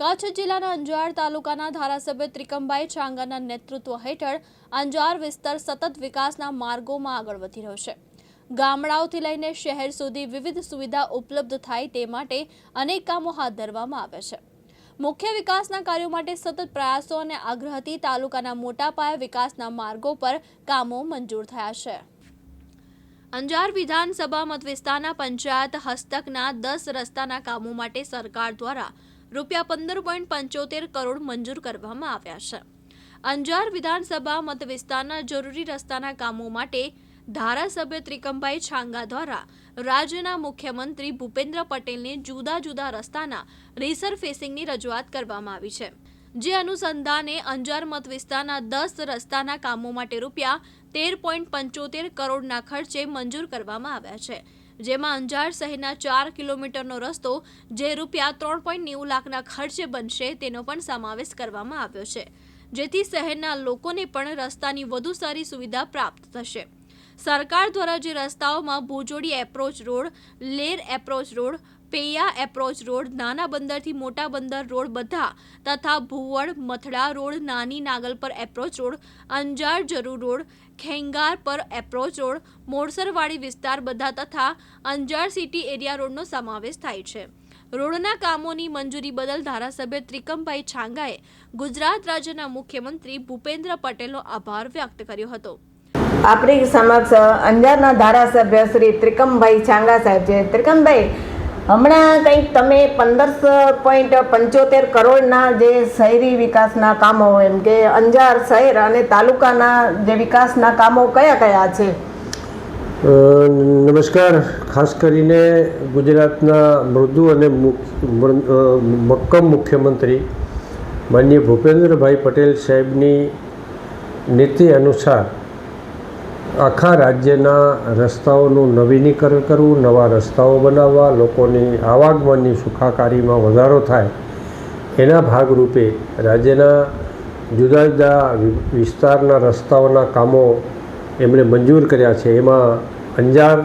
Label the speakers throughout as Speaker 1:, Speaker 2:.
Speaker 1: કચ્છ જિલ્લાના અંજાર તાલુકાના ધારાસભ્ય ત્રિકમભાઈ છાંગાના નેતૃત્વ હેઠળ અંજાર વિસ્તાર સતત વિકાસના માર્ગોમાં આગળ વધી રહ્યો છે. ગામડાઓથી લઈને શહેર સુધી વિવિધ સુવિધા ઉપલબ્ધ થાય તે માટે અનેક કામો હાથ ધરવામાં આવ્યા છે. મુખ્ય વિકાસના કાર્યો માટે સતત પ્રયાસો અને આગ્રહથી તાલુકાના મોટા પાયા વિકાસના માર્ગો પર કામો મંજૂર થયા છે. અંજાર વિધાનસભા મત વિસ્તારના પંચાયત હસ્તકના દસ રસ્તાના કામો માટે સરકાર દ્વારા રૂપિયા પંદર પોઈન્ટ પંચોતેર કરોડ મંજૂર કરવામાં આવ્યા છે. અંજાર વિધાનસભા મત વિસ્તારના જરૂરી રસ્તાના કામો માટે ધારાસભ્ય ત્રિકમભાઈ છાંગા દ્વારા રાજ્યના મુખ્યમંત્રી ભૂપેન્દ્ર પટેલને જુદા જુદા રસ્તાના રિસરફેસિંગની રજૂઆત કરવામાં આવી છે. જે અનુસંધાને અંજાર મત વિસ્તારના દસ રસ્તાના કામો માટે રૂપિયા તેર પોઈન્ટ પંચોતેર કરોડના ખર્ચે મંજૂર કરવામાં આવ્યા છે. જેમાં અંજાર શહેરના ચાર કિલોમીટરનો રસ્તો, જે રૂપિયા ત્રણ પોઈન્ટ નેવું લાખના ખર્ચે બનશે, તેનો પણ સમાવેશ કરવામાં આવ્યો છે. જેથી શહેરના લોકોને પણ રસ્તાની વધુ સારી સુવિધા પ્રાપ્ત થશે. સરકાર દ્વારા જે રસ્તાઓમાં Bhujodi approach road, Ler approach road Peya approach road, નાના બંદરથી મોટા બંદર રોડ બધા તથા ભુવડ, મથડા રોડ, નાની નાગલ પર એપ્રોચ રોડ, અંજાર જરૂર રોડ, ખેંગાર પર એપ્રોચ રોડ મોડસરવાડી વિસ્તાર બધા તથા અંજાર સિટી એરિયા રોડનો સમાવેશ થાય છે. રોડના કામોની મંજૂરી બદલ ધારાસભ્ય ત્રિકમભાઈ છાંગાએ ગુજરાત રાજ્યના મુખ્યમંત્રી ભૂપેન્દ્ર પટેલનો આભાર વ્યક્ત કર્યો હતો.
Speaker 2: આપણી સમક્ષ અંજારના ધારાસભ્ય શ્રી ત્રિકમભાઈ છાંગા સાહેબ છે. ત્રિકમભાઈ હમણાં કંઈક તમે પંદરસો પોઈન્ટ પંચોતેર કરોડના જે શહેરી વિકાસના કામો, એમ કે અંજાર શહેર અને તાલુકાના જે વિકાસના કામો કયા કયા છે?
Speaker 3: નમસ્કાર. ખાસ કરીને ગુજરાતના મૃદુ અને મક્કમ મુખ્યમંત્રી માનનીય ભૂપેન્દ્રભાઈ પટેલ સાહેબની નીતિ અનુસાર આખા રાજ્યના રસ્તાઓનું નવીનીકરણ કરવું, નવા રસ્તાઓ બનાવવા, લોકોની આવાગમનની સુખાકારીમાં વધારો થાય, એના ભાગરૂપે રાજ્યના જુદા જુદા વિસ્તારના રસ્તાઓના કામો એમણે મંજૂર કર્યા છે. એમાં અંજાર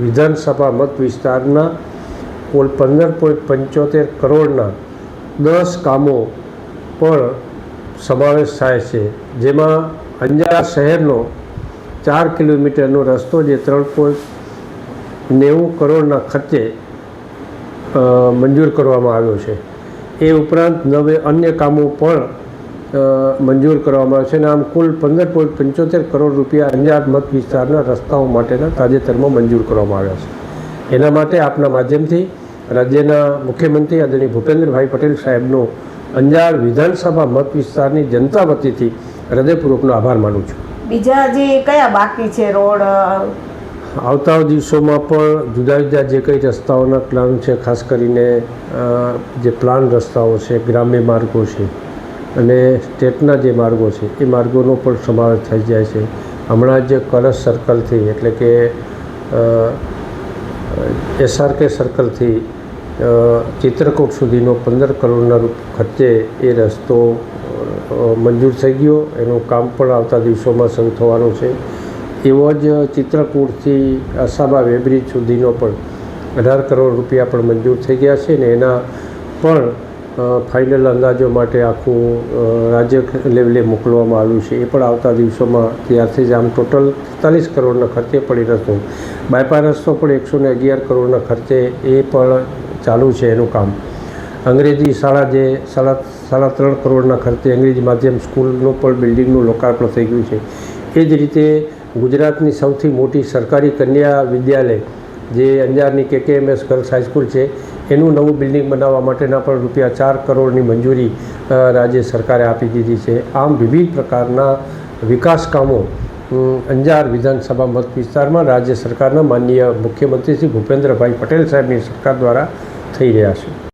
Speaker 3: વિધાનસભા મત વિસ્તારના કુલ પંદર પોઈન્ટ પંચોતેર કરોડના દસ કામો પણ સમાવેશ થાય છે. જેમાં અંજાર શહેરનો ચાર કિલોમીટરનો રસ્તો જે ત્રણ પોઈન્ટ નેવું કરોડના ખર્ચે મંજૂર કરવામાં આવ્યો છે. એ ઉપરાંત નવે અન્ય કામો પણ મંજૂર કરવામાં આવ્યા છે અને આમ કુલ પંદર પોઈન્ટ પંચોતેર કરોડ રૂપિયા અંજાર મત વિસ્તારના રસ્તાઓ માટેના તાજેતરમાં મંજૂર કરવામાં આવ્યા છે. એના માટે આપના માધ્યમથી રાજ્યના મુખ્યમંત્રી આદરણીય ભૂપેન્દ્રભાઈ પટેલ સાહેબનો અંજાર વિધાનસભા મત વિસ્તારની જનતા વતીથી હૃદયપૂર્વકનો આભાર માનું છું.
Speaker 2: બીજા હજી કયા બાકી છે રોડ
Speaker 3: આવતા દિવસોમાં પણ જુદા જુદા જે કંઈ રસ્તાઓના પ્લાન છે, ખાસ કરીને જે પ્લાન રસ્તાઓ છે, ગ્રામ્ય માર્ગો છે, અને સ્ટેટના જે માર્ગો છે, એ માર્ગોનો પણ સમાવેશ થઈ જાય છે. હમણાં જ કળશ સર્કલથી એટલે કે એસઆરકે સર્કલથી ચિત્રકૂટ સુધીનો પંદર કરોડના રૂપ ખર્ચે એ રસ્તો મંજૂર થઈ ગયો. એનું કામ પણ આવતા દિવસોમાં શરૂ થવાનું છે. એવો જ ચિત્રકૂટથી અસાબા વેબ્રિજ સુધીનો પણ અઢાર કરોડ રૂપિયા પણ મંજૂર થઈ ગયા છે ને એના પણ ફાઇનલ અંદાજો માટે આખું રાજ્ય લેવલે મોકલવામાં આવ્યું છે. એ પણ આવતા દિવસોમાં ત્યારથી જ આમ ટોટલ તેતાલીસ કરોડના ખર્ચે પડી રસ્તો બાયપાસ રસ્તો પણ એકસો ને અગિયાર કરોડના ખર્ચે એ પણ ચાલુ છે એનું કામ. અંગ્રેજી શાળા જે સાડા સાડા ત્રણ કરોડના ખર્ચે અંગ્રેજી માધ્યમ સ્કૂલનું પણ બિલ્ડિંગનું લોકાર્પણ થઈ ગયું છે. એ જ રીતે ગુજરાતની સૌથી મોટી સરકારી કન્યા વિદ્યાલય જે અંજારની કેકેએમએસ ગર્લ્સ હાઈસ્કૂલ છે, એનું નવું બિલ્ડિંગ બનાવવા માટેના પણ રૂપિયા ચાર કરોડની મંજૂરી રાજ્ય સરકારે આપી દીધી છે. આમ વિવિધ પ્રકારના વિકાસ કામો અંજાર વિધાનસભા મત વિસ્તારમાં રાજ્ય સરકારના માનનીય મુખ્યમંત્રી શ્રી ભૂપેન્દ્રભાઈ પટેલ સાહેબની સરકાર દ્વારા થઈ રહ્યા છે.